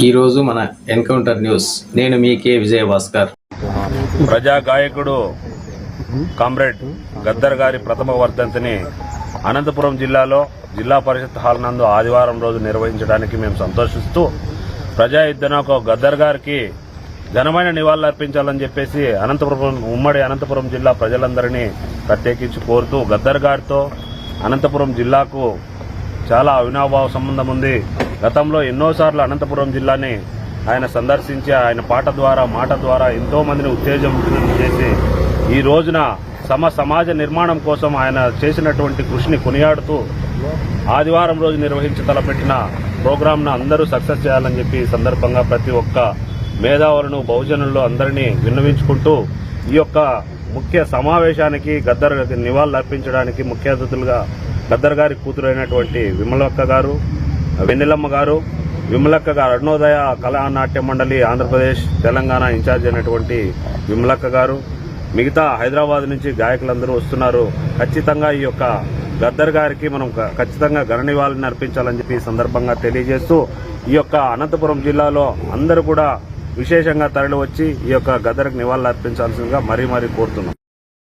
ఈరోజు మన encounter news. నేను మీ కే విజయ భాస్కర్ ప్రజా గాయకుడు కామ్రేడ్ గద్దర్ గారి ప్రథమ వర్ధంతిని అనంతపురం జిల్లాలో జిల్లా పరిషత్ హాల్ నందు ఆదివారం రోజు నిర్వహించడానికి మేము సంతోషిస్తూ ప్రజా యుద్ధన ఒక గద్దర్ గారికి ఘనమైన నివాళులు అర్పించాలని చెప్పేసి అనంతపురం ఉమ్మడి అనంతపురం జిల్లా ప్రజలందరినీ ప్రత్యేకించి కోరుతూ గద్దర్ గారితో అనంతపురం జిల్లాకు చాలా అవినాభావ సంబంధం ఉంది. గతంలో ఎన్నోసార్లు అనంతపురం జిల్లాని ఆయన సందర్శించి ఆయన పాట ద్వారా మాట ద్వారా ఎంతోమందిని ఉత్తేజం చేసి ఈ రోజున సమ సమాజ నిర్మాణం కోసం ఆయన చేసినటువంటి కృషిని కొనియాడుతూ ఆదివారం రోజు నిర్వహించి తలపెట్టిన ప్రోగ్రాంను అందరూ సక్సెస్ చేయాలని చెప్పి ఈ సందర్భంగా ప్రతి ఒక్క మేధావులను బహుజనుల్లో అందరినీ విన్నవించుకుంటూ ఈ యొక్క ముఖ్య సమావేశానికి గద్దర్ నివాళులు అర్పించడానికి ముఖ్య అతిథులుగా గద్దర్ గారి కూతురైనటువంటి విమలక్క గారు వెన్నెలమ్మ గారు విమలక్క గారు అరుణోదయ కళానాట్య మండలి ఆంధ్రప్రదేశ్ తెలంగాణ ఇన్ఛార్జ్ అయినటువంటి విమలక్క గారు మిగతా హైదరాబాద్ నుంచి గాయకులందరూ వస్తున్నారు. ఖచ్చితంగా ఈ యొక్క గద్దర్ గారికి మనం ఖచ్చితంగా ఘన అర్పించాలని చెప్పి సందర్భంగా తెలియజేస్తూ ఈ యొక్క అనంతపురం జిల్లాలో అందరూ కూడా విశేషంగా తరలి వచ్చి ఈ యొక్క గద్దర్కి నివాళులు అర్పించాల్సిందిగా మరీ మరీ కోరుతున్నాం.